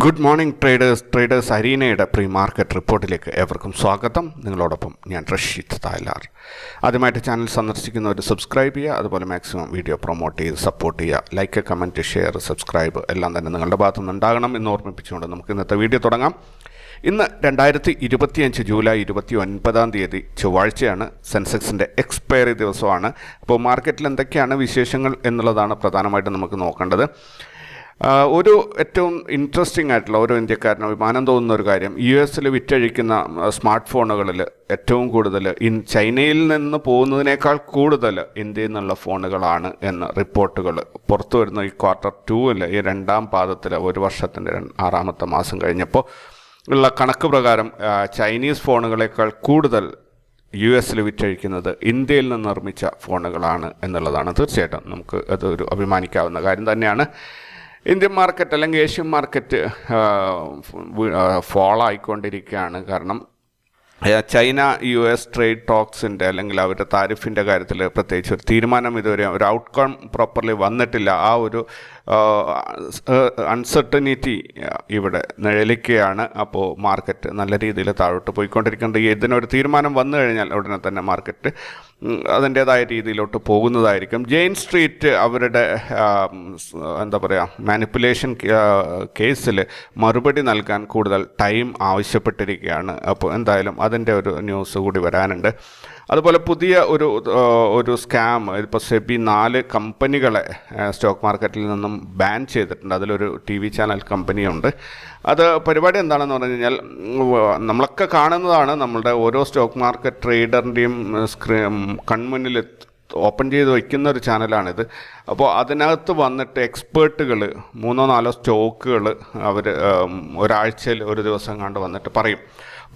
Good morning traders traders അരീനയുടെ pre market റിപ്പോർട്ടിലേക്ക് ഏവർക്കും സ്വാഗതം. നിങ്ങളോടൊപ്പം ഞാൻ റഷീദ് തായ്ലാർ. ആദ്യമായിട്ട് ചാനൽ സന്ദർശിക്കുന്നവർ സബ്സ്ക്രൈബ് ചെയ്യുക അതുപോലെ മാക്സിമം വീഡിയോ പ്രൊമോട്ട് ചെയ്ത് സപ്പോർട്ട് ചെയ്യുക. ലൈക്ക് കമന്റ് ഷെയർ സബ്സ്ക്രൈബ് എല്ലാം തന്നെ നിങ്ങളുടെ ഭാഗത്തു നിന്ന് ഉണ്ടാകണം എന്ന് ഓർമ്മിപ്പിച്ചുകൊണ്ട് നമുക്ക് ഇന്നത്തെ വീഡിയോ തുടങ്ങാം. ഇന്ന് രണ്ടായിരത്തി ഇരുപത്തിയഞ്ച് ജൂലൈ ഇരുപത്തി ഒൻപതാം തീയതി ചൊവ്വാഴ്ചയാണ് സെൻസെക്സിന്റെ എക്സ്പയറി ദിവസമാണ്. അപ്പോൾ മാർക്കറ്റിൽ എന്തൊക്കെയാണ് വിശേഷങ്ങൾ എന്നുള്ളതാണ് പ്രധാനമായിട്ടും നമുക്ക് നോക്കേണ്ടത്. ഒരു ഏറ്റവും ഇൻട്രസ്റ്റിംഗ് ആയിട്ടുള്ള ഓരോ ഇന്ത്യക്കാരനും അഭിമാനം തോന്നുന്ന ഒരു കാര്യം യു എസിൽ വിറ്റഴിക്കുന്ന സ്മാർട്ട് ഫോണുകളിൽ ഏറ്റവും കൂടുതൽ ഇൻ ചൈനയിൽ നിന്ന് പോകുന്നതിനേക്കാൾ കൂടുതൽ ഇന്ത്യയിൽ നിന്നുള്ള ഫോണുകളാണ് എന്ന റിപ്പോർട്ടുകൾ പുറത്തു വരുന്ന ഈ ക്വാർട്ടർ ടൂവിൽ ഈ രണ്ടാം പാദത്തിൽ ഒരു വർഷത്തിന്റെ ആറാമത്തെ മാസം കഴിഞ്ഞപ്പോൾ ഉള്ള കണക്ക് പ്രകാരം ചൈനീസ് ഫോണുകളേക്കാൾ കൂടുതൽ യു എസിൽ വിറ്റഴിക്കുന്നത് ഇന്ത്യയിൽ നിന്ന് നിർമ്മിച്ച ഫോണുകളാണ് എന്നുള്ളതാണ്. തീർച്ചയായിട്ടും നമുക്ക് അതൊരു അഭിമാനിക്കാവുന്ന കാര്യം തന്നെയാണ്. ഇന്ത്യൻ മാർക്കറ്റ് അല്ലെങ്കിൽ ഏഷ്യൻ മാർക്കറ്റ് ഫോൾ ആയിക്കൊണ്ടിരിക്കുകയാണ്. കാരണം ചൈന യു എസ് ട്രേഡ് ടോക്സിന്റെ അല്ലെങ്കിൽ അവരുടെ താരിഫിന്റെ കാര്യത്തിൽ പ്രത്യേകിച്ച് ഒരു തീരുമാനം ഇതുവരെ ഒരു ഔട്ട്കം പ്രോപ്പർലി വന്നിട്ടില്ല. ആ ഒരു അൺസർട്ടനിറ്റി ഇവിടെ നിഴലിക്കുകയാണ്. അപ്പോൾ മാർക്കറ്റ് നല്ല രീതിയിൽ താഴോട്ട് പോയിക്കൊണ്ടിരിക്കുന്നുണ്ട്. ഈ ഇതിനൊരു തീരുമാനം വന്നു കഴിഞ്ഞാൽ ഉടനെ തന്നെ മാർക്കറ്റ് അതിന്റേതായ രീതിയിലോട്ട് പോകുന്നതായിരിക്കും. ജെയിൻ സ്ട്രീറ്റ് അവരുടെ എന്താ പറയുക മാനിപ്പുലേഷൻ കേസിൽ മറുപടി നൽകാൻ കൂടുതൽ ടൈം ആവശ്യപ്പെട്ടിരിക്കുകയാണ്. അപ്പോൾ എന്തായാലും അതിന്റെ ഒരു ന്യൂസ് കൂടി വരാനുണ്ട്. അതുപോലെ പുതിയ ഒരു ഒരു സ്കാം ഇപ്പോൾ സെബി നാല് കമ്പനികളെ സ്റ്റോക്ക് മാർക്കറ്റിൽ നിന്നും ബാൻ ചെയ്തിട്ടുണ്ട്. അതിലൊരു ടി വി ചാനൽ കമ്പനിയുണ്ട് അത് പരിപാടി എന്താണെന്ന് പറഞ്ഞു കഴിഞ്ഞാൽ നമ്മളൊക്കെ കാണുന്നതാണ് നമ്മളുടെ ഓരോ സ്റ്റോക്ക് മാർക്കറ്റ് ട്രേഡറിന്റെയും സ്ക്രീ കൺമുന്നിൽ ഓപ്പൺ ചെയ്ത് വയ്ക്കുന്ന ഒരു ചാനലാണിത്. അപ്പോൾ അതിനകത്ത് വന്നിട്ട് എക്സ്പേർട്ടുകൾ മൂന്നോ നാലോ സ്റ്റോക്കുകൾ അവർ ഒരാഴ്ചയിൽ ഒരു ദിവസം കണ്ട് വന്നിട്ട് പറയും.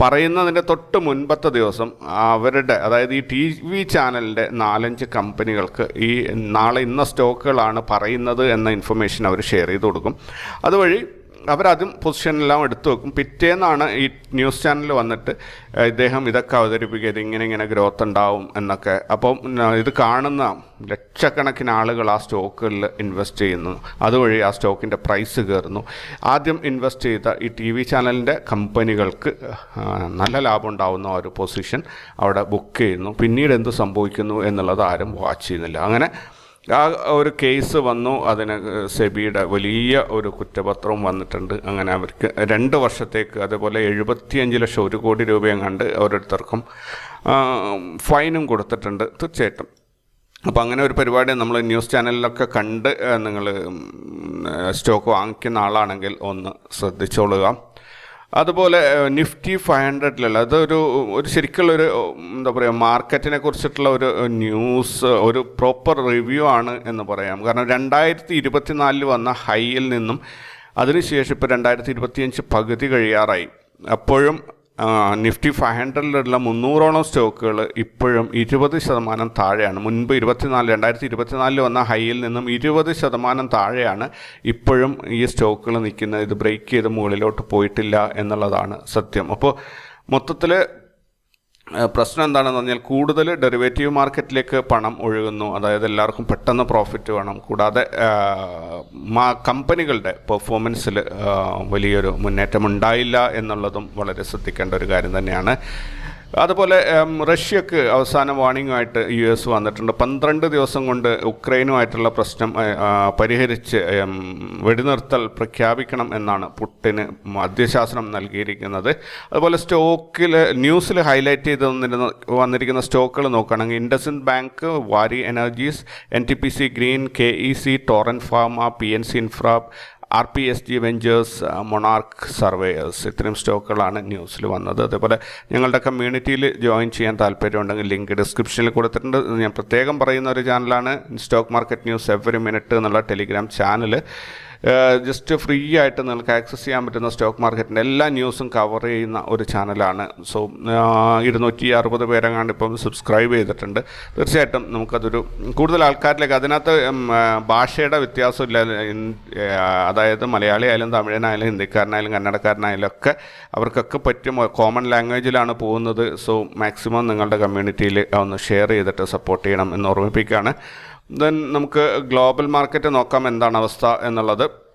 പറയുന്നതിന്റെ തൊട്ട് മുൻപത്തെ ദിവസം അവരുടെ അതായത് ഈ ടി വി ചാനലിന്റെ നാലഞ്ച് കമ്പനികൾക്ക് ഈ നാളെ ഇന്ന സ്റ്റോക്കുകളാണ് പറയുന്നത് എന്ന ഇൻഫർമേഷൻ അവർ ഷെയർ ചെയ്ത് കൊടുക്കും. അതുവഴി അവരതും പൊസിഷനെല്ലാം എടുത്തു വെക്കും. പിറ്റേന്നാണ് ഈ ന്യൂസ് ചാനൽ വന്നിട്ട് ഇദ്ദേഹം ഇതൊക്കെ അവതരിപ്പിക്കുക ഇങ്ങനെ ഇങ്ങനെ ഗ്രോത്ത് ഉണ്ടാവും എന്നൊക്കെ. അപ്പം ഇത് കാണുന്ന ലക്ഷക്കണക്കിന് ആളുകൾ ആ സ്റ്റോക്കുകളിൽ ഇൻവെസ്റ്റ് ചെയ്യുന്നു. അതുവഴി ആ സ്റ്റോക്കിന്റെ പ്രൈസ് കയറുന്നു. ആദ്യം ഇൻവെസ്റ്റ് ചെയ്ത ഈ ടി വി ചാനലിന്റെ കമ്പനികൾക്ക് നല്ല ലാഭം ഉണ്ടാവുന്ന ഒരു പൊസിഷൻ അവിടെ ബുക്ക് ചെയ്യുന്നു. പിന്നീട് എന്ത് സംഭവിക്കുന്നു എന്നുള്ളത് ആരും വാച്ച് ചെയ്യുന്നില്ല. അങ്ങനെ ആ ഒരു കേസ് വന്നു. അതിന് സെബിയുടെ വലിയ ഒരു കുറ്റപത്രവും വന്നിട്ടുണ്ട്. അങ്ങനെ അവർക്ക് രണ്ട് വർഷത്തേക്ക് അതുപോലെ എഴുപത്തിയഞ്ച് ലക്ഷം ഒരു കോടി രൂപയും കണ്ട് ഓരോരുത്തർക്കും ഫൈനും കൊടുത്തിട്ടുണ്ട് തീർച്ചയായിട്ടും. അപ്പോൾ അങ്ങനെ ഒരു പരിപാടി നമ്മൾ ന്യൂസ് ചാനലിലൊക്കെ കണ്ട് നിങ്ങൾ സ്റ്റോക്ക് വാങ്ങിക്കുന്ന ആളാണെങ്കിൽ ഒന്ന് ശ്രദ്ധിച്ചോളുക. അതുപോലെ നിഫ്റ്റി ഫൈവ് ഹൺഡ്രഡിലുള്ള അതൊരു ഒരു ശരിക്കുള്ളൊരു എന്താ പറയുക മാർക്കറ്റിനെ കുറിച്ചിട്ടുള്ള ഒരു ന്യൂസ് ഒരു പ്രോപ്പർ റിവ്യൂ ആണ് എന്ന് പറയാം. കാരണം രണ്ടായിരത്തി ഇരുപത്തിനാലിൽ വന്ന ഹൈയിൽ നിന്നും അതിനുശേഷം ഇപ്പോൾ രണ്ടായിരത്തി ഇരുപത്തിയഞ്ച് പകുതി കഴിയാറായി. അപ്പോഴും നിഫ്റ്റി ഫൈവ് ഹൺഡ്രഡിലുള്ള മുന്നൂറോളം സ്റ്റോക്കുകൾ ഇപ്പോഴും ഇരുപത് ശതമാനം താഴെയാണ്. മുൻപ് ഇരുപത്തിനാല് രണ്ടായിരത്തി ഇരുപത്തിനാലിൽ വന്ന ഹൈയിൽ നിന്നും ഇരുപത് ശതമാനം താഴെയാണ് ഇപ്പോഴും ഈ സ്റ്റോക്കുകൾ നിൽക്കുന്നത്. ഇത് ബ്രേക്ക് ചെയ്ത് മുകളിലോട്ട് പോയിട്ടില്ല എന്നുള്ളതാണ് സത്യം. അപ്പോൾ മൊത്തത്തിൽ പ്രശ്നം എന്താണെന്ന് പറഞ്ഞാൽ കൂടുതൽ ഡെറിവേറ്റീവ് മാർക്കറ്റിലേക്ക് പണം ഒഴുകുന്നു. അതായത് എല്ലാവർക്കും പെട്ടെന്ന് പ്രോഫിറ്റ് വേണം. കൂടാതെ കമ്പനികളുടെ പെർഫോമൻസിൽ വലിയൊരു മുന്നേറ്റം ഉണ്ടായില്ല എന്നുള്ളതും വളരെ ശ്രദ്ധിക്കേണ്ട ഒരു കാര്യം തന്നെയാണ്. അതുപോലെ റഷ്യക്ക് അവസാന വാണിങ്ങുമായിട്ട് യു എസ് വന്നിട്ടുണ്ട്. പന്ത്രണ്ട് ദിവസം കൊണ്ട് ഉക്രൈനുമായിട്ടുള്ള പ്രശ്നം പരിഹരിച്ച് വെടിനിർത്തൽ പ്രഖ്യാപിക്കണം എന്നാണ് പുട്ടിന് മധ്യശാസനം നൽകിയിരിക്കുന്നത്. അതുപോലെ സ്റ്റോക്കിൽ ന്യൂസിൽ ഹൈലൈറ്റ് ചെയ്ത് വന്നിരുന്ന വന്നിരിക്കുന്ന സ്റ്റോക്കുകൾ നോക്കുകയാണെങ്കിൽ IndusInd bank Waaree energies N T P C green K E C Torrent pharma P N C infra R P S G ventures Monarch surveyors ഇത്രയും സ്റ്റോക്കുകളാണ് ന്യൂസിൽ വന്നത്. അതേപോലെ ഞങ്ങളുടെ കമ്മ്യൂണിറ്റിയിൽ ജോയിൻ ചെയ്യാൻ താല്പര്യമുണ്ടെങ്കിൽ ലിങ്ക് ഡിസ്ക്രിപ്ഷനിൽ കൊടുത്തിട്ടുണ്ട്. ഞാൻ പ്രത്യേകം പറയുന്ന ഒരു ചാനലാണ് stock market news every minute എന്നുള്ള ടെലിഗ്രാം ചാനൽ ജസ്റ്റ് ഫ്രീ ആയിട്ട് നിങ്ങൾക്ക് ആക്സസ് ചെയ്യാൻ പറ്റുന്ന സ്റ്റോക്ക് മാർക്കറ്റിന്റെ എല്ലാ ന്യൂസും കവർ ചെയ്യുന്ന ഒരു ചാനലാണ് സോ ഇരുന്നൂറ്റി അറുപത് പേരെങ്ങാണ്ട് ഇപ്പം സബ്സ്ക്രൈബ് ചെയ്തിട്ടുണ്ട്. തീർച്ചയായിട്ടും നമുക്കതൊരു കൂടുതൽ ആൾക്കാരിലേക്ക് അതിനകത്ത് ഭാഷയുടെ വ്യത്യാസമില്ല. അതായത് മലയാളി ആയാലും തമിഴനായാലും ഹിന്ദിക്കാരനായാലും കന്നഡക്കാരനായാലും ഒക്കെ അവർക്കൊക്കെ പറ്റും കോമൺ ലാംഗ്വേജിലാണ് പോകുന്നത്. സോ മാക്സിമം നിങ്ങളുടെ കമ്മ്യൂണിറ്റിയിൽ ഒന്ന് ഷെയർ ചെയ്തിട്ട് സപ്പോർട്ട് ചെയ്യണം എന്ന് ഓർമ്മിപ്പിക്കുകയാണ്. ദെൻ നമുക്ക് ഗ്ലോബൽ മാർക്കറ്റ് നോക്കാം എന്താണ് അവസ്ഥ എന്നുള്ളത്.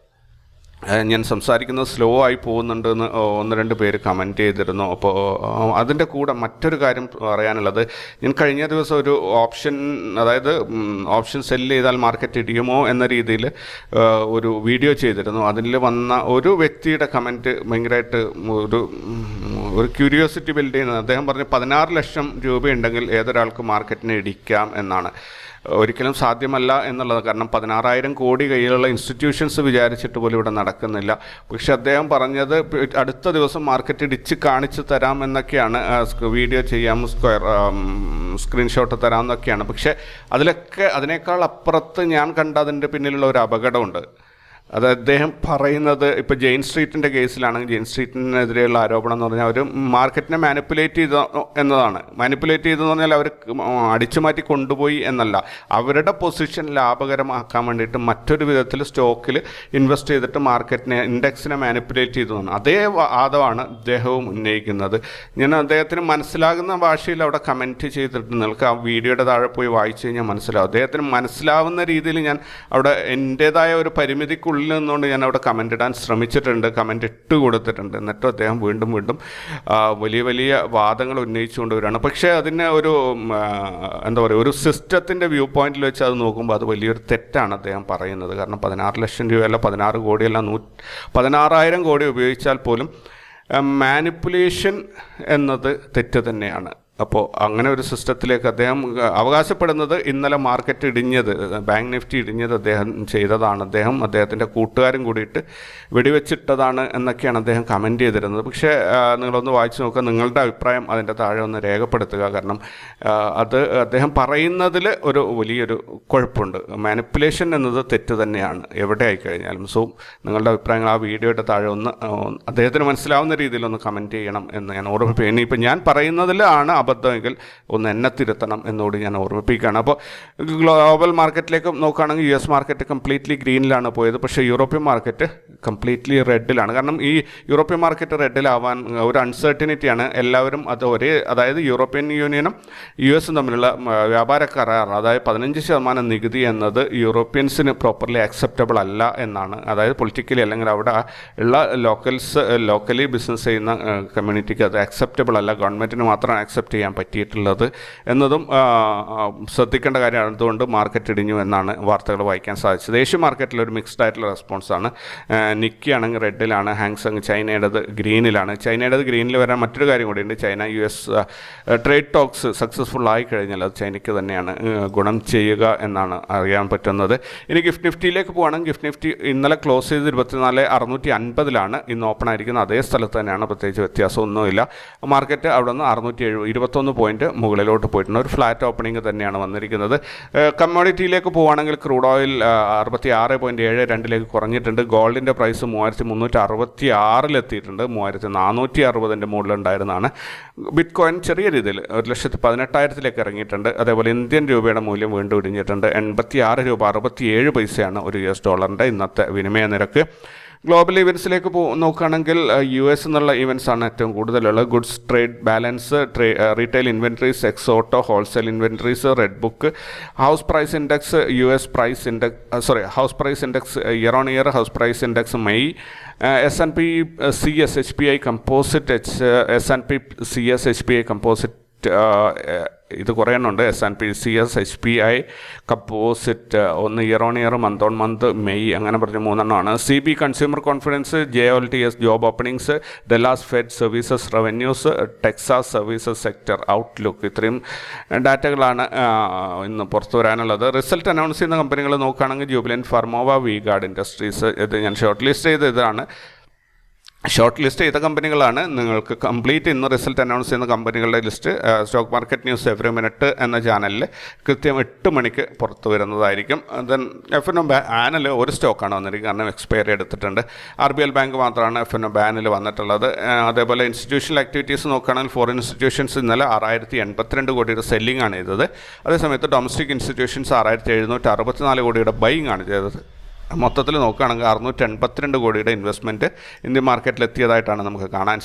ഞാൻ സംസാരിക്കുന്നത് സ്ലോ ആയി പോകുന്നുണ്ട് എന്ന് ഒന്ന് രണ്ട് പേര് കമന്റ് ചെയ്തിരുന്നു. അപ്പോൾ അതിന്റെ കൂടെ മറ്റൊരു കാര്യം പറയാനുള്ളത്. ഞാൻ കഴിഞ്ഞ ദിവസം ഒരു ഓപ്ഷൻ അതായത് ഓപ്ഷൻ സെല്ല് ചെയ്താൽ മാർക്കറ്റ് ഇടിയുമോ എന്ന രീതിയിൽ ഒരു വീഡിയോ ചെയ്തിരുന്നു. അതിൽ വന്ന ഒരു വ്യക്തിയുടെ കമന്റ് ഭയങ്കരമായിട്ട് ഒരു ഒരു ക്യൂരിയോസിറ്റി ബിൽഡ് ചെയ്യുന്നത്. അദ്ദേഹം പറഞ്ഞു പതിനാറ് ലക്ഷം രൂപയുണ്ടെങ്കിൽ ഏതൊരാൾക്ക് മാർക്കറ്റിനെ ഇടിക്കാം എന്നാണ്. ഒരിക്കലും സാധ്യമല്ല എന്നുള്ളത്. കാരണം പതിനാറായിരം കോടി കയ്യിലുള്ള ഇൻസ്റ്റിറ്റ്യൂഷൻസ് വിചാരിച്ചിട്ട് പോലും ഇവിടെ നടക്കുന്നില്ല. പക്ഷെ അദ്ദേഹം പറഞ്ഞത് അടുത്ത ദിവസം മാർക്കറ്റ് ഇടിച്ച് കാണിച്ചു തരാം എന്നൊക്കെയാണ് വീഡിയോ ചെയ്യാം സ്ക്വയർ സ്ക്രീൻഷോട്ട് തരാം എന്നൊക്കെയാണ്. പക്ഷേ അതിലൊക്കെ അതിനേക്കാൾ അപ്പുറത്ത് ഞാൻ കണ്ട അതിന്റെ പിന്നിലുള്ള ഒരു അപകടമുണ്ട്. അത് അദ്ദേഹം പറയുന്നത് ഇപ്പോൾ ജെയിൻ സ്ട്രീറ്റിന്റെ കേസിലാണെങ്കിൽ ജെയിൻ സ്ട്രീറ്റിനെതിരെയുള്ള ആരോപണം എന്ന് പറഞ്ഞാൽ അവർ മാർക്കറ്റിനെ മാനിപ്പുലേറ്റ് ചെയ്ത എന്നതാണ്. മാനിപ്പുലേറ്റ് ചെയ്തെന്ന് പറഞ്ഞാൽ അവർ അടിച്ചു മാറ്റി കൊണ്ടുപോയി എന്നല്ല. അവരുടെ പൊസിഷൻ ലാഭകരമാക്കാൻ വേണ്ടിയിട്ട് മറ്റൊരു വിധത്തിൽ സ്റ്റോക്കിൽ ഇൻവെസ്റ്റ് ചെയ്തിട്ട് മാർക്കറ്റിനെ ഇൻഡെക്സിനെ മാനിപ്പുലേറ്റ് ചെയ്തതാണ് അതേ വാദമാണ് ഇദ്ദേഹവും ഉന്നയിക്കുന്നത്. ഞാൻ അദ്ദേഹത്തിന് മനസ്സിലാകുന്ന ഭാഷയിൽ അവിടെ കമന്റ് ചെയ്തിട്ട് നിങ്ങൾക്ക് ആ വീഡിയോയുടെ താഴെ പോയി വായിച്ചു കഴിഞ്ഞാൽ മനസ്സിലാവും. അദ്ദേഹത്തിന് മനസ്സിലാവുന്ന രീതിയിൽ ഞാൻ അവിടെ എന്റേതായ ഒരു പരിമിതിക്കുള്ളിൽ നിന്നുകൊണ്ട് ഞാൻ അവിടെ കമന്റ് ഇടാൻ ശ്രമിച്ചിട്ടുണ്ട് കമന്റ് ഇട്ട് കൊടുത്തിട്ടുണ്ട്. എന്നിട്ടും അദ്ദേഹം വീണ്ടും വീണ്ടും വലിയ വലിയ വാദങ്ങൾ ഉന്നയിച്ചുകൊണ്ട് വരികയാണ്. പക്ഷേ അതിന് ഒരു എന്താ പറയുക ഒരു സിസ്റ്റത്തിന്റെ വ്യൂ പോയിന്റിൽ വെച്ച് അത് നോക്കുമ്പോൾ അത് വലിയൊരു തെറ്റാണ് അദ്ദേഹം പറയുന്നത്. കാരണം പതിനാറ് ലക്ഷം രൂപയല്ല പതിനാറ് കോടിയല്ല നൂ പതിനാറായിരം കോടി ഉപയോഗിച്ചാൽ പോലും മാനിപ്പുലേഷൻ എന്നത് തെറ്റ് തന്നെയാണ്. അപ്പോൾ അങ്ങനെ ഒരു സിസ്റ്റത്തിലേക്ക് അദ്ദേഹം അവകാശപ്പെടുന്നത് ഇന്നലെ മാർക്കറ്റ് ഇടിഞ്ഞത് ബാങ്ക് നിഫ്റ്റി ഇടിഞ്ഞത് അദ്ദേഹം ചെയ്തതാണ്. അദ്ദേഹം അദ്ദേഹത്തിന്റെ കൂട്ടുകാരും കൂടിയിട്ട് വെടിവെച്ചിട്ടതാണ് എന്നൊക്കെയാണ് അദ്ദേഹം കമന്റ് ചെയ്തിരുന്നത്. പക്ഷേ നിങ്ങളൊന്ന് വായിച്ചു നോക്കുക. നിങ്ങളുടെ അഭിപ്രായം അതിന്റെ താഴെ ഒന്ന് രേഖപ്പെടുത്തുക. കാരണം അത് അദ്ദേഹം പറയുന്നതിൽ ഒരു വലിയൊരു കുഴപ്പമുണ്ട്. മാനിപ്പുലേഷൻ എന്നത് തെറ്റ് തന്നെയാണ്. എവിടെ ആയിക്കഴിഞ്ഞാലും. സോ നിങ്ങളുടെ അഭിപ്രായങ്ങൾ ആ വീഡിയോയുടെ താഴെ ഒന്ന് അദ്ദേഹത്തിന് മനസ്സിലാവുന്ന രീതിയിൽ ഒന്ന് കമന്റ് ചെയ്യണം എന്ന് ഞാൻ ഓർമ്മിപ്പിക്കുന്നു. ഇനിയിപ്പോൾ ഞാൻ പറയുന്നതിലാണ് അബദ്ധമെങ്കിൽ ഒന്ന് എന്നെ തിരുത്തണം എന്നോട് ഞാൻ ഓർമ്മിപ്പിക്കുകയാണ്. അപ്പോൾ ഗ്ലോബൽ മാർക്കറ്റിലേക്ക് നോക്കുകയാണെങ്കിൽ യു എസ് മാർക്കറ്റ് കംപ്ലീറ്റ്ലി ഗ്രീനിലാണ് പോയത്. പക്ഷേ യൂറോപ്യൻ മാർക്കറ്റ് കംപ്ലീറ്റ്ലി റെഡിലാണ്. കാരണം ഈ യൂറോപ്യൻ മാർക്കറ്റ് റെഡിലാവാൻ ഒരു അൺസർട്ടിനിറ്റിയാണ് എല്ലാവരും അത് ഒരേ അതായത് യൂറോപ്യൻ യൂണിയനും യു എസും തമ്മിലുള്ള വ്യാപാര കരാർ അതായത് പതിനഞ്ച് ശതമാനം നികുതി എന്നത് യൂറോപ്യൻസിന് പ്രോപ്പർലി അക്സെപ്റ്റബിൾ അല്ല എന്നാണ്. അതായത് പൊളിറ്റിക്കലി അല്ലെങ്കിൽ അവിടെ ഉള്ള ലോക്കൽസ് ലോക്കലി ബിസിനസ് ചെയ്യുന്ന കമ്മ്യൂണിറ്റിക്ക് അത് അക്സെപ്റ്റബിൾ അല്ല. ഗവൺമെന്റിന് മാത്രം അക്സെപ്റ്റ് ചെയ്യാൻ പറ്റിയിട്ടുള്ളത്. എന്നതും ശ്രദ്ധിക്കേണ്ട കാര്യമാണ് അതുകൊണ്ട് മാർക്കറ്റ് ഇടിഞ്ഞു എന്നാണ് വാർത്തകൾ വായിക്കാൻ സാധിച്ചത്. ഏഷ്യൻ മാർക്കറ്റിൽ ഒരു മിക്സ്ഡ് ആയിട്ടുള്ള റെസ്പോൺസാണ് നിക്കി ആണെങ്കിൽ റെഡിലാണ് ഹാങ്സങ് ചൈനയുടേത് ഗ്രീനിലാണ് ചൈനയുടേത് ഗ്രീനിൽ വരാൻ മറ്റൊരു കാര്യം കൂടിയുണ്ട്. China U S trade talks successful ആയി കഴിഞ്ഞാൽ അത് ചൈനയ്ക്ക് തന്നെയാണ് ഗുണം ചെയ്യുക എന്നാണ് അറിയാൻ പറ്റുന്നത്. ഇനി ഗിഫ്റ്റ് നിഫ്റ്റിയിലേക്ക് പോകുകയാണെങ്കിൽ ഗിഫ്റ്റ് നിഫ്റ്റി ഇന്നലെ ക്ലോസ് ചെയ്ത് ഇരുപത്തിനാല് അറുന്നൂറ്റി അൻപതിലാണ് ഇന്ന് ഓപ്പൺ ആയിരിക്കുന്നത് അതേ സ്ഥലത്ത് തന്നെയാണ്. പ്രത്യേകിച്ച് വ്യത്യാസമൊന്നുമില്ല. മാർക്കറ്റ് അവിടെ നിന്ന് അറുന്നൂറ്റി എഴുപത് ഇരുപത്തൊന്ന് പോയിന്റ് മുകളിലോട്ട് പോയിട്ടുണ്ട്. ഒരു ഫ്ലാറ്റ് ഓപ്പണിംഗ് തന്നെയാണ് വന്നിരിക്കുന്നത്. കമ്മോഡിറ്റിയിലേക്ക് പോവുകയാണെങ്കിൽ ക്രൂഡ് ഓയിൽ അറുപത്തി ആറ് പോയിന്റ് ഏഴ് രണ്ടിലേക്ക് കുറഞ്ഞിട്ടുണ്ട്. ഗോൾഡിന്റെ പ്രൈസ് മൂവായിരത്തി മുന്നൂറ്റി അറുപത്തി ആറിലെത്തിയിട്ടുണ്ട് മൂവായിരത്തി നാനൂറ്റി അറുപതിന്റെ മുകളിലുണ്ടായിരുന്നതാണ്. ബിറ്റ് കോയിൻ ചെറിയ രീതിയിൽ ഒരു ലക്ഷത്തി പതിനെട്ടായിരത്തിലേക്ക് ഇറങ്ങിയിട്ടുണ്ട്. അതേപോലെ ഇന്ത്യൻ രൂപയുടെ മൂല്യം വീണ്ടും ഇടിഞ്ഞിട്ടുണ്ട്. എൺപത്തി ആറ് രൂപ അറുപത്തി ഏഴ് പൈസയാണ് ഒരു യു എസ് ഡോളറിന്റെ ഇന്നത്തെ വിനിമയ നിരക്ക്. ഗ്ലോബൽ ഇവന്റ്സിലേക്ക് പോ നോക്കുകയാണെങ്കിൽ യു എസ് എന്നുള്ള ഇവന്റ്സ് ആണ് ഏറ്റവും കൂടുതലുള്ളത്. ഗുഡ്സ് ട്രേഡ് ബാലൻസ് ട്രേ retail inventories എക്സോട്ടോ wholesale inventories Redbook house price index U S price index sorry house price index year on year house price index May S N P C S H P I composite H S N P C S H P I composite ഇത് കുറേ എണ്ണമുണ്ട്. S and P C S H P I composite ഒന്ന് year on year month on month May അങ്ങനെ പറഞ്ഞ് മൂന്നെണ്ണമാണ്. C B consumer confidence JOLTS job openings Dallas fed services revenues Texas services sector outlook ഇത്രയും ഡാറ്റകളാണ് ആ, ഇന്ന് പുറത്തു വരാനുള്ളത്. റിസൾട്ട് അനൗൺസ് ചെയ്യുന്ന കമ്പനികൾ നോക്കുകയാണെങ്കിൽ Jubilant Pharmova V guard industries ഇത് ഞാൻ ഷോർട്ട് ലിസ്റ്റ് ചെയ്ത ഇതാണ് ഷോർട്ട് ലിസ്റ്റ് ചെയ്ത കമ്പനികളാണ്. നിങ്ങൾക്ക് കംപ്ലീറ്റ് ഇന്ന് റിസൾട്ട് അനൗൺസ് ചെയ്യുന്ന കമ്പനികളുടെ list stock market news every minute എന്ന ചാനലിൽ കൃത്യം എട്ട് മണിക്ക് പുറത്തു വരുന്നതായിരിക്കും. ദെൻ എഫ് എൻ ഒ ബാനിൽ ഒരു സ്റ്റോക്കാണ് വന്നിരിക്കുന്നത്. കാരണം എക്സ്പയറി എടുത്തിട്ടുണ്ട്. ആർ ബി എൽ ബാങ്ക് മാത്രമാണ് എഫ് എൻ ഒ ബാനിൽ വന്നിട്ടുള്ളത്. അതേപോലെ ഇൻസ്റ്റിറ്റ്യൂഷണൽ ആക്ടിവിറ്റീസ് നോക്കുകയാണെങ്കിൽ ഫോറിൻ ഇൻസ്റ്റിറ്റ്യൂഷൻസ് ഇന്നലെ ആറായിരത്തി എൺപത്തിരണ്ട് കോടിയുടെ സെല്ലിംഗ് ആണ് ചെയ്തത്. അതേസമയത്ത് ഡൊമസ്റ്റിക് ഇൻസ്റ്റിറ്റ്യൂഷൻസ് ആറായിരത്തി എഴുന്നൂറ്റി അറുപത്തിനാല് കോടിയുടെ ബൈങ് ആണ് ചെയ്തത്. മൊത്തത്തിൽ നോക്കുകയാണെങ്കിൽ അറുന്നൂറ്റി എൺപത്തിരണ്ട് കോടിയുടെ ഇൻവെസ്റ്റ്മെന്റ് ഇന്ത്യൻ മാർക്കറ്റിൽ എത്തിയതായിട്ടാണ് നമുക്ക് കാണാൻ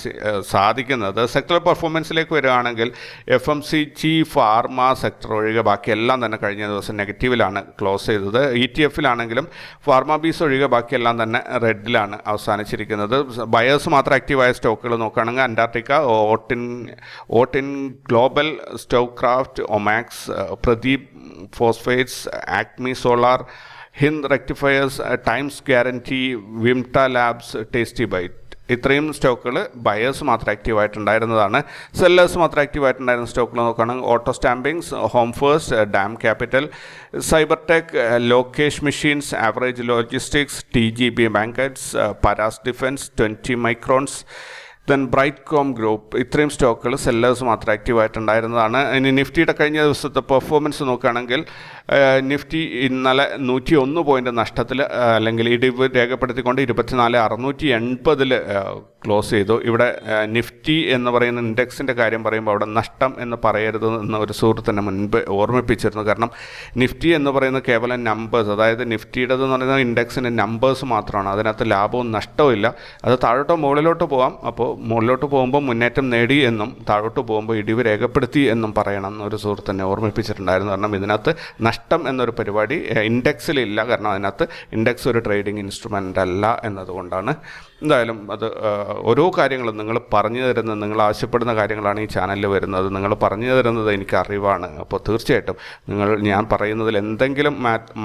സാധിക്കുന്നത്. സെക്ടറൽ പെർഫോമൻസിലേക്ക് വരികയാണെങ്കിൽ F M C G pharma sector ഒഴികെ ബാക്കി എല്ലാം തന്നെ കഴിഞ്ഞ ദിവസം നെഗറ്റീവിലാണ് ക്ലോസ് ചെയ്തത്. ഇ ടി എഫിലാണെങ്കിലും ഫാർമ ബീസ് ഒഴികെ ബാക്കിയെല്ലാം തന്നെ റെഡിലാണ് അവസാനിച്ചിരിക്കുന്നത്. ബയേഴ്സ് മാത്രം ആക്റ്റീവായ സ്റ്റോക്കുകൾ നോക്കുകയാണെങ്കിൽ അന്റാർട്ടിക്ക ഓട്ടിൻ ഓട്ടിൻ global stock craft Omaxe Pradeep phosphates Acme solar Hind rectifiers Times guarantee Vimta labs tasty bite ഇത്രയും സ്റ്റോക്കുകൾ ബയേഴ്സ് മാത്രം ആക്റ്റീവ് ആയിട്ടുണ്ടായിരുന്നതാണ്. സെല്ലേഴ്സ് മാത്രം ആക്റ്റീവ് ആയിട്ടുണ്ടായിരുന്ന സ്റ്റോക്കുകൾ നോക്കുകയാണെങ്കിൽ auto stampings home first DAM capital cyber tech Lokesh machines average logistics T G B banquets Paras defence twenty microns then Brightcom group. ഇത്രയും സ്റ്റോക്കുകൾ സെല്ലേഴ്സ് മാത്രം ആക്റ്റീവ് ആയിട്ടുണ്ടായിരുന്നതാണ്. ഇനി നിഫ്റ്റിയുടെ കഴിഞ്ഞ ദിവസത്തെ പെർഫോമൻസ് നോക്കുകയാണെങ്കിൽ നിഫ്റ്റി ഇന്നലെ നൂറ്റി ഒന്ന് പോയിന്റ് നഷ്ടത്തിൽ അല്ലെങ്കിൽ ഇടിവ് രേഖപ്പെടുത്തിക്കൊണ്ട് ഇരുപത്തിനാല് അറുന്നൂറ്റി എൺപതിൽ ക്ലോസ് ചെയ്തു. ഇവിടെ നിഫ്റ്റി എന്ന് പറയുന്ന ഇൻഡെക്സിന്റെ കാര്യം പറയുമ്പോൾ അവിടെ നഷ്ടം എന്ന് പറയരുത് എന്ന് ഒരു സുഹൃത്തിനെ മുൻപ് ഓർമ്മിപ്പിച്ചിരുന്നു. കാരണം നിഫ്റ്റി എന്ന് പറയുന്ന കേവലം നമ്പേഴ്സ് അതായത് നിഫ്റ്റിയുടെ എന്ന് പറയുന്ന ഇൻഡെക്സിന്റെ നമ്പേഴ്സ് മാത്രമാണ്. അതിനകത്ത് ലാഭവും നഷ്ടവും ഇല്ല. അത് താഴോട്ടോ മുകളിലോട്ട് പോകാം അപ്പോൾ മുകളിലോട്ട് പോകുമ്പോൾ മുന്നേറ്റം നേടി എന്നും താഴോട്ട് പോകുമ്പോൾ ഇടിവ് രേഖപ്പെടുത്തി എന്നും പറയണം എന്നൊരു സുഹൃത്തിനെ ഓർമ്മിപ്പിച്ചിട്ടുണ്ടായിരുന്നു. കാരണം ഇതിനകത്ത് നഷ്ടം എന്നൊരു പരിപാടി ഇൻഡെക്സിലില്ല കാരണം അതിനകത്ത് ഇൻഡെക്സ് ഒരു ട്രേഡിംഗ് ഇൻസ്ട്രുമെന്റ് അല്ല എന്നതുകൊണ്ടാണ്. എന്തായാലും അത് ഓരോ കാര്യങ്ങളും നിങ്ങൾ പറഞ്ഞു തരുന്നത് നിങ്ങൾ ആവശ്യപ്പെടുന്ന കാര്യങ്ങളാണ് ഈ ചാനലിൽ വരുന്നത്. നിങ്ങൾ പറഞ്ഞു തരുന്നത് എനിക്ക് അറിവാണ്. അപ്പോൾ തീർച്ചയായിട്ടും നിങ്ങൾ ഞാൻ പറയുന്നതിൽ എന്തെങ്കിലും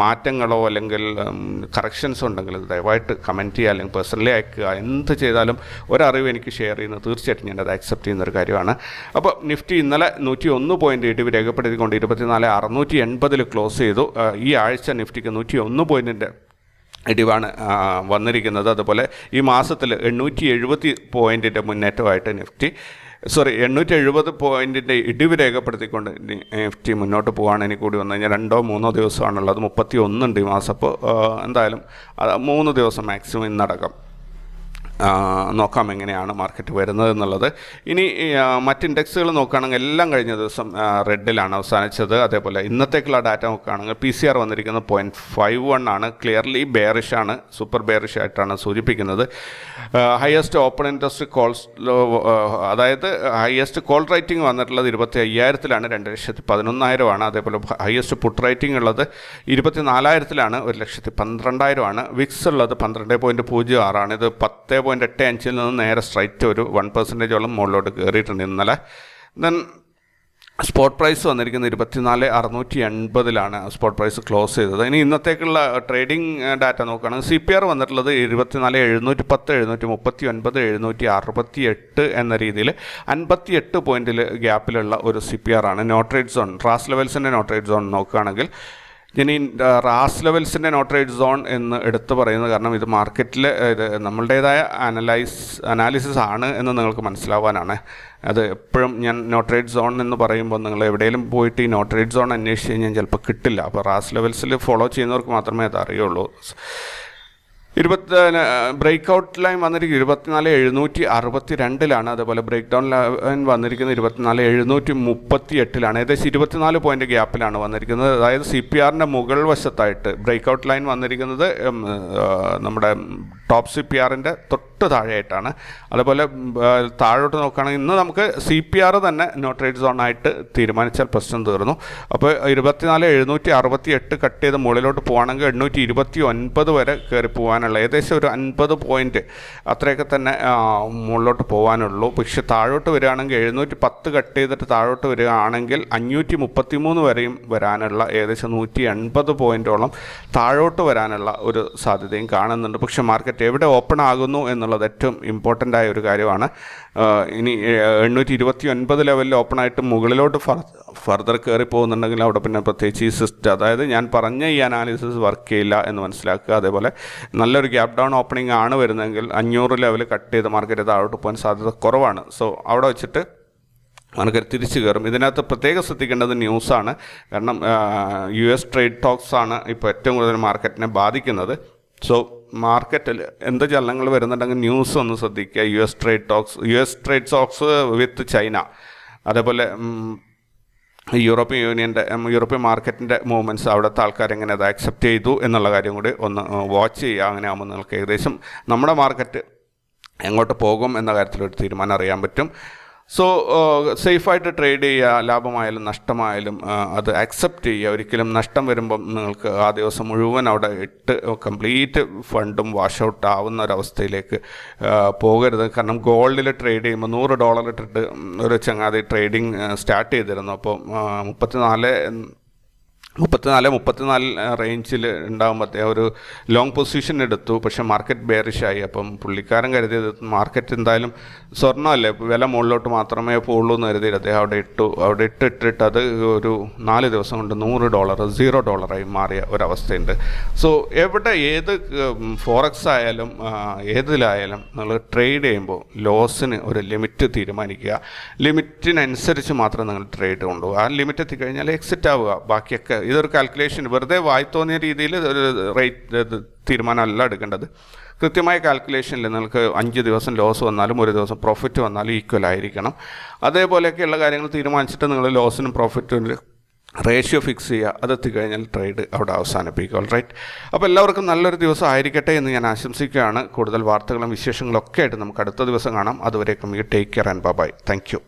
മാറ്റങ്ങളോ അല്ലെങ്കിൽ കറക്ഷൻസ് ഉണ്ടെങ്കിൽ ദയവായിട്ട് കമന്റ് ചെയ്യുക അല്ലെങ്കിൽ പേഴ്സണലി അയക്കുക. എന്ത് ചെയ്താലും ഒരറിവ് എനിക്ക് ഷെയർ ചെയ്യുന്നത് തീർച്ചയായിട്ടും ഞാനത് അക്സെപ്റ്റ് ചെയ്യുന്ന ഒരു കാര്യമാണ്. അപ്പോൾ നിഫ്റ്റി ഇന്നലെ നൂറ്റി ഒന്ന് പോയിന്റ് ഇടിവ് രേഖപ്പെടുത്തിക്കൊണ്ട് ഇരുപത്തിനാല് അറുന്നൂറ്റി എൺപതിൽ ക്ലോസ് ചെയ്തു. ഈ ആഴ്ച നിഫ്റ്റിക്ക് നൂറ്റി ഒന്ന് പോയിന്റിന്റെ ഇടിവാണ് വന്നിരിക്കുന്നത്. അതുപോലെ ഈ മാസത്തിൽ എണ്ണൂറ്റി എഴുപത്തി പോയിന്റിന്റെ മുന്നേറ്റമായിട്ട് നിഫ്റ്റി സോറി എണ്ണൂറ്റി എഴുപത് പോയിന്റിന്റെ ഇടിവ് രേഖപ്പെടുത്തിക്കൊണ്ട് നിഫ്റ്റി മുന്നോട്ട് പോകുകയാണ് എനിക്ക് കൂടി വന്നു കഴിഞ്ഞാൽ രണ്ടോ മൂന്നോ ദിവസമാണുള്ളത്. മുപ്പത്തി ഒന്നുണ്ട് ഈ മാസം. അപ്പോൾ എന്തായാലും മൂന്ന് ദിവസം മാക്സിമം ഇന്നടക്കം. നോക്കാം എങ്ങനെയാണ് മാർക്കറ്റ് വരുന്നത് എന്നുള്ളത്. ഇനി മറ്റ് ഇൻഡെക്സുകൾ നോക്കുകയാണെങ്കിൽ എല്ലാം കഴിഞ്ഞ ദിവസം റെഡിലാണ് അവസാനിച്ചത്. അതേപോലെ ഇന്നത്തേക്കുള്ള ഡാറ്റ നോക്കുകയാണെങ്കിൽ പി സി ആർ വന്നിരിക്കുന്നത് പോയിന്റ് ഫൈവ് വൺ ആണ്. ക്ലിയർലി ബെയറിഷ് ആണ്. സൂപ്പർ ബെയറിഷ് ആയിട്ടാണ് സൂചിപ്പിക്കുന്നത്. ഹയസ്റ്റ് ഓപ്പൺ ഇൻട്രസ്റ്റ് കോൾസ് അതായത് ഹയസ്റ്റ് കോൾ റേറ്റിംഗ് വന്നിട്ടുള്ളത് ഇരുപത്തി അയ്യായിരത്തിലാണ് രണ്ട് ലക്ഷത്തി പതിനൊന്നായിരമാണ് അതേപോലെ ഹയസ്റ്റ് പുട്ട് റേറ്റിംഗ് ഉള്ളത് ഇരുപത്തി നാലായിരത്തിലാണ് ഒരു ലക്ഷത്തി പന്ത്രണ്ടായിരമാണ് വിക്സ് ഉള്ളത് പന്ത്രണ്ട് പോയിന്റ് പൂജ്യം ആറാണ് ഇത് പത്ത് പോയിന്റ് എട്ട് അഞ്ചിൽ നിന്ന് നേരെ സ്ട്രൈറ്റ് ഒരു വൺ പെർസെന്റേജോളം മുകളിലോട്ട് കയറിയിട്ടുണ്ട് ഇന്നലെ. ദെൻ സ്പോട്ട് പ്രൈസ് വന്നിരിക്കുന്നത് ഇരുപത്തിനാല് അറുന്നൂറ്റി എൺപതിലാണ് സ്പോട്ട് പ്രൈസ് ക്ലോസ് ചെയ്തത്. ഇനി ഇന്നത്തേക്കുള്ള ട്രേഡിംഗ് ഡാറ്റ നോക്കുകയാണെങ്കിൽ സി പി ആർ വന്നിട്ടുള്ളത് ഇരുപത്തിനാല് എഴുന്നൂറ്റി പത്ത് എഴുന്നൂറ്റി മുപ്പത്തി ഒൻപത് എഴുന്നൂറ്റി അറുപത്തി എട്ട് എന്ന രീതിയിൽ അൻപത്തി എട്ട് പോയിന്റിൽ ഗ്യാപ്പിലുള്ള ഒരു സി പി ആർ ആണ്. നോട്ട് റേറ്റ് സോൺ ട്രാസ് ലെവൽസിന്റെ നോട്ട് റേറ്റ് സോൺ നോക്കുകയാണെങ്കിൽ ഇനി റാസ് ലെവൽസിന്റെ നോട്രേഡ് സോൺ എന്ന് എടുത്തു പറയുന്നത് കാരണം ഇത് മാർക്കറ്റിൽ ഇത് നമ്മളുടേതായ അനലൈസ് അനാലിസിസ് ആണ് എന്ന് നിങ്ങൾക്ക് മനസ്സിലാവാനാണ്. അത് എപ്പോഴും ഞാൻ നോട്രേഡ് സോൺ എന്ന് പറയുമ്പോൾ നിങ്ങൾ എവിടെയെങ്കിലും പോയിട്ട് ഈ നോട്രേഡ് സോൺ അന്വേഷിച്ച് കഴിഞ്ഞാൽ ചിലപ്പോൾ കിട്ടില്ല. അപ്പോൾ റാസ് ലെവൽസിൽ ഫോളോ ചെയ്യുന്നവർക്ക് മാത്രമേ അത് അറിയുള്ളൂ. ഇരുപത്തി ബ്രേക്ക് ഔട്ട് ലൈൻ വന്നിരിക്കുന്നത് ഇരുപത്തിനാല് എഴുന്നൂറ്റി അറുപത്തി രണ്ടിലാണ് അതുപോലെ ബ്രേക്ക് ഡൗൺ ലൈൻ വന്നിരിക്കുന്നത് ഇരുപത്തിനാല് എഴുന്നൂറ്റി മുപ്പത്തി എട്ടിലാണ് ഏകദേശം ഇരുപത്തിനാല് പോയിന്റ് ഗ്യാപ്പിലാണ് വന്നിരിക്കുന്നത്. അതായത് സി പി ആറിന്റെ മുകൾ വശത്തായിട്ട് ബ്രേക്ക് ഔട്ട് ലൈൻ വന്നിരിക്കുന്നത് നമ്മുടെ ടോപ്പ് സി പി ആറിന്റെ തൊട്ട് താഴെയായിട്ടാണ് അതുപോലെ താഴോട്ട് നോക്കുകയാണെങ്കിൽ ഇന്ന് നമുക്ക് സി പി ആർ തന്നെ നോട്ടറേറ്റ് സോൺ ആയിട്ട് തീരുമാനിച്ചാൽ പ്രശ്നം തീർന്നു. അപ്പോൾ ഇരുപത്തിനാല് എഴുന്നൂറ്റി അറുപത്തി എട്ട് കട്ട് ചെയ്ത് മുകളിലോട്ട് പോകുകയാണെങ്കിൽ എണ്ണൂറ്റി ഇരുപത്തി ഒൻപത് വരെ കയറി പോകാനുള്ള ഏകദേശം ഒരു അൻപത് പോയിന്റ് അത്രയൊക്കെ തന്നെ മുകളിലോട്ട് പോകാനുള്ളൂ പക്ഷേ താഴോട്ട് വരികയാണെങ്കിൽ എഴുന്നൂറ്റി പത്ത് കട്ട് ചെയ്തിട്ട് താഴോട്ട് വരികയാണെങ്കിൽ അഞ്ഞൂറ്റി മുപ്പത്തി മൂന്ന് വരെയും വരാനുള്ള ഏകദേശം നൂറ്റി എൺപത് പോയിന്റോളം താഴോട്ട് വരാനുള്ള ഒരു സാധ്യതയും കാണുന്നുണ്ട്. പക്ഷേ മാർക്കറ്റ് എവിടെ ഓപ്പൺ ആകുന്നു എന്നുള്ളത് ഏറ്റവും ഇമ്പോർട്ടന്റ് ആയ ഒരു കാര്യമാണ്. ഇനി എണ്ണൂറ്റി ഇരുപത്തി ഒൻപത് ലെവലിൽ ഓപ്പൺ ആയിട്ട് മുകളിലോട്ട് ഫർദർ കയറി പോകുന്നുണ്ടെങ്കിൽ അവിടെ പിന്നെ പ്രത്യേകിച്ച് ഈ സിസ്റ്റം അതായത് ഞാൻ പറഞ്ഞ ഈ അനാലിസിസ് വർക്ക് ചെയ്യില്ല എന്ന് മനസ്സിലാക്കുക. അതേപോലെ നല്ലൊരു ഗ്യാപ് ഡൗൺ ഓപ്പണിംഗ് ആണ് വരുന്നതെങ്കിൽ അഞ്ഞൂറ് ലെവൽ കട്ട് ചെയ്ത് മാർക്കറ്റ് താഴോട്ട് പോകാൻ സാധ്യത കുറവാണ്. സോ അവിടെ വെച്ചിട്ട് മാർക്കറ്റ് തിരിച്ചു കയറും ഇതിനകത്ത് പ്രത്യേകം ശ്രദ്ധിക്കേണ്ടത് ന്യൂസാണ് കാരണം യു എസ് ട്രേഡ് ടോക്സ് ആണ് ഇപ്പോൾ ഏറ്റവും കൂടുതൽ മാർക്കറ്റിനെ ബാധിക്കുന്നത്. സോ മാർക്കറ്റിൽ എന്ത് ചലനങ്ങൾ വരുന്നുണ്ടെങ്കിൽ ന്യൂസ് ഒന്ന് ശ്രദ്ധിക്കുക. U S trade talks U S trade talks with China അതേപോലെ യൂറോപ്യൻ യൂണിയന്റെ യൂറോപ്യൻ മാർക്കറ്റിന്റെ മൂവ്മെന്റ്സ് അവിടുത്തെ ആൾക്കാർ എങ്ങനെ അത് അക്സെപ്റ്റ് ചെയ്തു എന്നുള്ള കാര്യം കൂടി ഒന്ന് വാച്ച് ചെയ്യുക. അങ്ങനെ ആകുമ്പോൾ നിങ്ങൾക്ക് ഏകദേശം നമ്മുടെ മാർക്കറ്റ് എങ്ങോട്ട് പോകും എന്ന കാര്യത്തിൽ ഒരു തീരുമാനം അറിയാൻ പറ്റും. സോ സേഫായിട്ട് ട്രേഡ് ചെയ്യുക ലാഭമായാലും നഷ്ടമായാലും അത് അക്സെപ്റ്റ് ചെയ്യുക. ഒരിക്കലും നഷ്ടം വരുമ്പം നിങ്ങൾക്ക് ആ ദിവസം മുഴുവൻ അവിടെ ഇട്ട് കംപ്ലീറ്റ് ഫണ്ടും വാഷ് ഔട്ട് ആവുന്ന ഒരവസ്ഥയിലേക്ക് പോകരുത്. കാരണം ഗോൾഡിൽ ട്രേഡ് ചെയ്യുമ്പോൾ നൂറ് ഡോളർ ഇട്ടിട്ട് ഒരു ചങ്ങാതി ട്രേഡിങ് സ്റ്റാർട്ട് ചെയ്തിരുന്നു. അപ്പോൾ മുപ്പത്തിനാല് മുപ്പത്തിനാല് മുപ്പത്തിനാല് റേഞ്ചിൽ ഉണ്ടാകുമ്പോഴത്തേ ഒരു ലോങ് പൊസിഷൻ എടുത്തു. പക്ഷേ മാർക്കറ്റ് ബെയറിഷായി അപ്പം പുള്ളിക്കാരൻ കരുതിയത് മാർക്കറ്റ് എന്തായാലും സ്വർണമല്ലേ? വില മുകളിലോട്ട് മാത്രമേ പോകുള്ളൂ എന്ന് കരുതിയത് അദ്ദേഹം അവിടെ ഇട്ടു. അവിടെ ഇട്ടിട്ടിട്ട് അത് ഒരു നാല് ദിവസം കൊണ്ട് നൂറ് ഡോളർ സീറോ ഡോളറായി മാറിയ ഒരവസ്ഥയുണ്ട്. സോ എവിടെ ഏത് ഫോറക്സ് ആയാലും ഏതിലായാലും നിങ്ങൾ ട്രേഡ് ചെയ്യുമ്പോൾ ലോസിന് ഒരു ലിമിറ്റ് തീരുമാനിക്കുക. ലിമിറ്റിനനുസരിച്ച് മാത്രം നിങ്ങൾ ട്രേഡ് കൊണ്ടുപോകുക ആ ലിമിറ്റ് എത്തിക്കഴിഞ്ഞാൽ എക്സിറ്റ് ആവുക. ബാക്കിയൊക്കെ ഇതൊരു കാൽക്കുലേഷൻ വെറുതെ വായി തോന്നിയ രീതിയിൽ ഒരു റേറ്റ് തീരുമാനമല്ല എടുക്കേണ്ടത്. കൃത്യമായ കാൽക്കുലേഷനിൽ നിങ്ങൾക്ക് അഞ്ച് ദിവസം ലോസ് വന്നാലും ഒരു ദിവസം പ്രോഫിറ്റ് വന്നാലും ഈക്വൽ ആയിരിക്കണം. അതേപോലെയൊക്കെയുള്ള കാര്യങ്ങൾ തീരുമാനിച്ചിട്ട് നിങ്ങൾ ലോസിനും പ്രോഫിറ്റിനും റേഷ്യോ ഫിക്സ് ചെയ്യുക. അതെത്തിക്കഴിഞ്ഞാൽ ട്രേഡ് അവിടെ അവസാനിപ്പിക്കുക ഓൾ റൈറ്റ് അപ്പോൾ എല്ലാവർക്കും നല്ലൊരു ദിവസം ആയിരിക്കട്ടെ എന്ന് ഞാൻ ആശംസിക്കുകയാണ്. കൂടുതൽ വാർത്തകളും വിശേഷങ്ങളും ഒക്കെ ആയിട്ട് നമുക്ക് അടുത്ത ദിവസം കാണാം. അതുവരേക്കും you take care and bye thank you